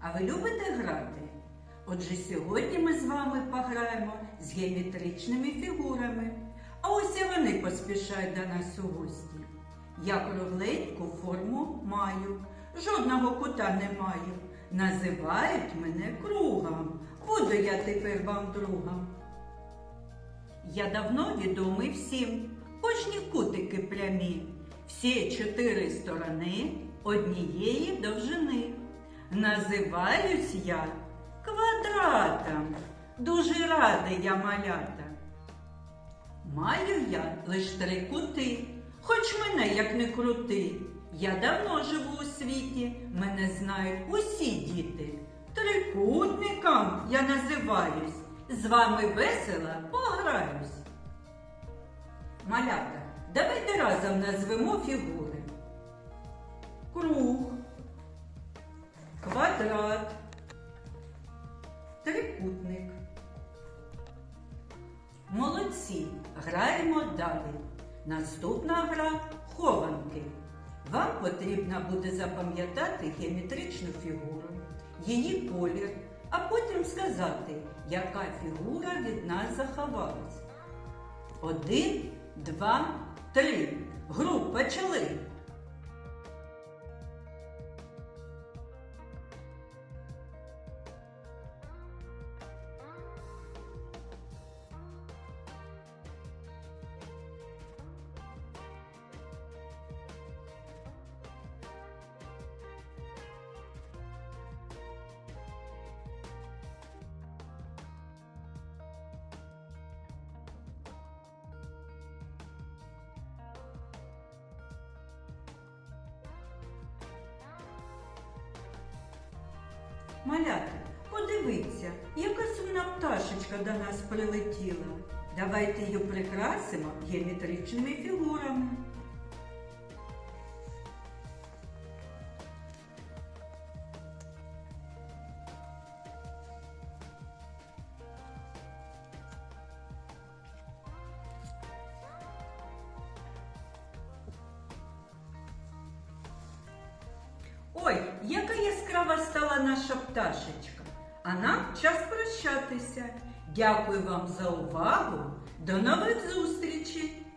А ви любите грати? Отже, сьогодні ми з вами пограємо з геометричними фігурами. А ось і вони поспішають до нас у гості. Я кругленьку форму маю, жодного кута не маю. Називають мене кругом. Буду я тепер вам другом. Я давно відомий всім, кожні кутики прямі, всі чотири сторони однієї довжини. Називаюсь я квадратом. Дуже радий я малята. Маю я лиш три кути, хоч мене як не крути. Я давно живу у світі, мене знають усі діти. Трикутником я називаюсь, з вами весело пограюсь. Малята, давайте разом назвемо фігури. Круг, квадрат, трикутник. Молодці, граємо далі. Наступна гра хованки. Вам потрібно буде запам'ятати геометричну фігуру, її колір, а потім сказати, яка фігура від нас заховалась. Один, два, три. Гру почали. Малята, подивіться, яка сумна пташечка до нас прилетіла. Давайте її прикрасимо геометричними фігурами. Ой, яка яскрава стала наша пташечка. А нам час прощатися. Дякую вам за увагу. До нових зустрічей!